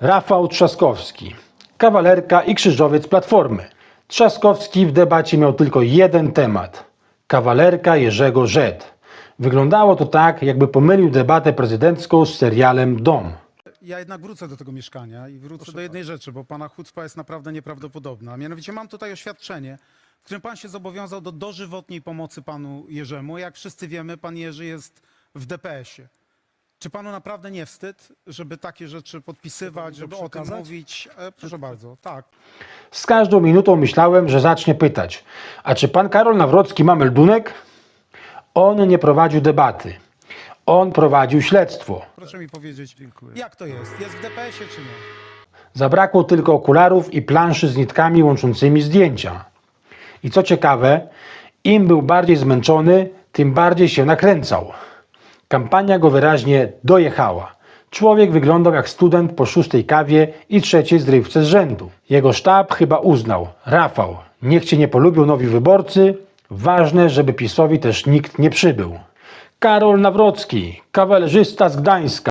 Rafał Trzaskowski, kawalerka i krzyżowiec Platformy. Trzaskowski w debacie miał tylko jeden temat. Kawalerka Jerzego Żed. Wyglądało to tak, jakby pomylił debatę prezydencką z serialem Dom. Ja jednak wrócę do tego mieszkania i wrócę do jednej rzeczy, bo pana chucpa jest naprawdę nieprawdopodobna. A mianowicie mam tutaj oświadczenie, w którym pan się zobowiązał do dożywotniej pomocy panu Jerzemu. Jak wszyscy wiemy, pan Jerzy jest w DPS-ie. Czy panu naprawdę nie wstyd, żeby takie rzeczy podpisywać, żeby o tym przekazać? mówić? E, proszę bardzo, tak. Z każdą minutą myślałem, że zacznie pytać: A czy pan Karol Nawrocki ma meldunek? On nie prowadził debaty. On prowadził śledztwo. Proszę mi powiedzieć, jak to jest? Jest w DPS-ie czy nie? Zabrakło tylko okularów i planszy z nitkami łączącymi zdjęcia. I co ciekawe, im był bardziej zmęczony, tym bardziej się nakręcał. Kampania go wyraźnie dojechała. Człowiek wyglądał jak student po szóstej kawie i trzeciej zrywce z rzędu. Jego sztab chyba uznał: Rafał, niech cię nie polubią nowi wyborcy, ważne, żeby PiSowi też nikt nie przybył. Karol Nawrocki, kawalerzysta z Gdańska.